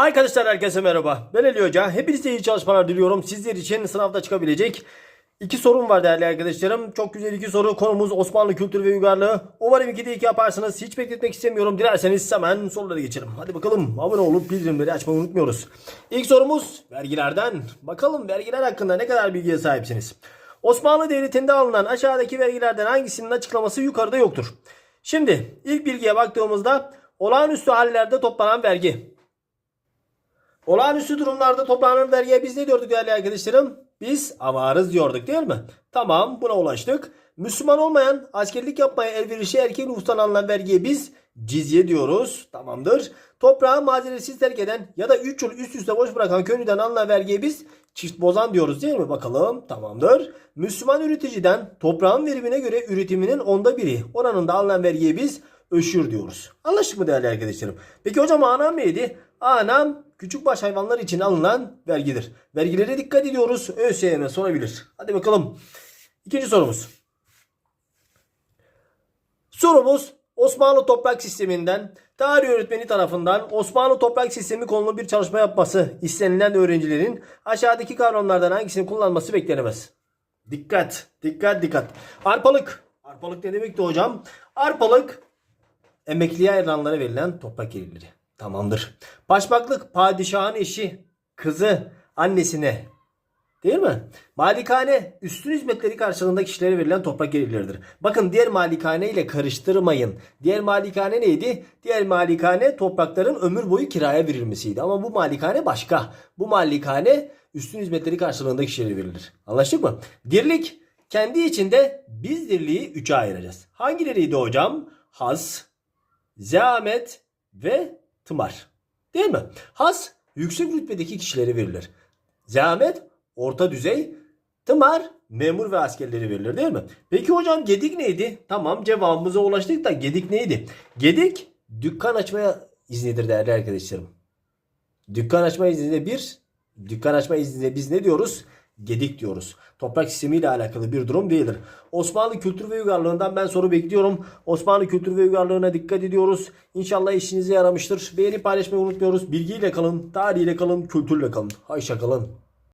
Arkadaşlar herkese merhaba. Ben Ali Hoca. Hepinize iyi çalışmalar diliyorum. Sizler için sınavda çıkabilecek iki sorum var değerli arkadaşlarım. Çok güzel iki soru. Konumuz Osmanlı kültürü ve uygarlığı. Umarım 2'de 2 yaparsınız. Hiç bekletmek istemiyorum. Dilerseniz hemen sorulara geçelim. Hadi bakalım. Abone olup bildirimleri açmayı unutmuyoruz. İlk sorumuz vergilerden. Bakalım vergiler hakkında ne kadar bilgiye sahipsiniz? Osmanlı Devleti'nde alınan aşağıdaki vergilerden hangisinin açıklaması yukarıda yoktur? Şimdi ilk bilgiye baktığımızda olağanüstü hallerde toplanan vergi. Olağanüstü durumlarda toplanan vergiye biz ne diyorduk değerli arkadaşlarım? Biz avarız diyorduk değil mi? Tamam buna ulaştık. Müslüman olmayan askerlik yapmaya elverişli erkeğin nüfustan alınan vergiye biz cizye diyoruz. Tamamdır. Toprağı mazeretsiz terk eden ya da 3 yıl üst üste boş bırakan köylüden alınan vergiye biz çift bozan diyoruz değil mi? Bakalım tamamdır. Müslüman üreticiden toprağın verimine göre üretiminin onda biri oranında alınan vergiye biz öşür diyoruz. Anlaştık mı değerli arkadaşlarım? Peki hocam anam neydi? Anam küçükbaş hayvanlar için alınan vergidir. Vergilere dikkat ediyoruz. ÖSYM sorabilir. Hadi bakalım. İkinci sorumuz. Sorumuz Osmanlı toprak sisteminden tarih öğretmeni tarafından Osmanlı toprak sistemi konulu bir çalışma yapması istenilen öğrencilerin aşağıdaki kavramlardan hangisini kullanması beklenemez. Dikkat, dikkat, dikkat. Arpalık. Arpalık ne demekti hocam? Arpalık emekliye ayrılanlara verilen toprak gelirleri. Tamamdır. Başbaklık padişahın eşi, kızı, annesine Değil mi? Malikane üstün hizmetleri karşılığında kişilere verilen toprak gelirleridir. Bakın diğer malikane ile karıştırmayın. Diğer malikane neydi? Diğer malikane toprakların ömür boyu kiraya verilmesiydi. Ama bu malikane başka. Bu malikane üstün hizmetleri karşılığında kişilere verilir. Anlaştık mı? Dirlik kendi içinde biz dirliği üçe ayıracağız. Hangileriydi hocam? Has, zahmet ve tımar. Değil mi? Has yüksek rütbedeki kişilere verilir. Zahmet orta düzey, tımar memur ve askerleri verilir değil mi? Peki hocam gedik neydi? Tamam cevabımıza ulaştık da gedik neydi? Gedik dükkan açmaya iznidir değerli arkadaşlarım. Dükkan açma izninde bir, dükkan açma izninde biz ne diyoruz? Gedik diyoruz. Toprak sistemiyle alakalı bir durum değildir. Osmanlı kültür ve uygarlığından ben soru bekliyorum. Osmanlı kültür ve uygarlığına dikkat ediyoruz. İnşallah işinize yaramıştır. Beğeni paylaşmayı unutmuyoruz. Bilgiyle kalın, tarihiyle kalın, kültürle kalın. Hayşa kalın.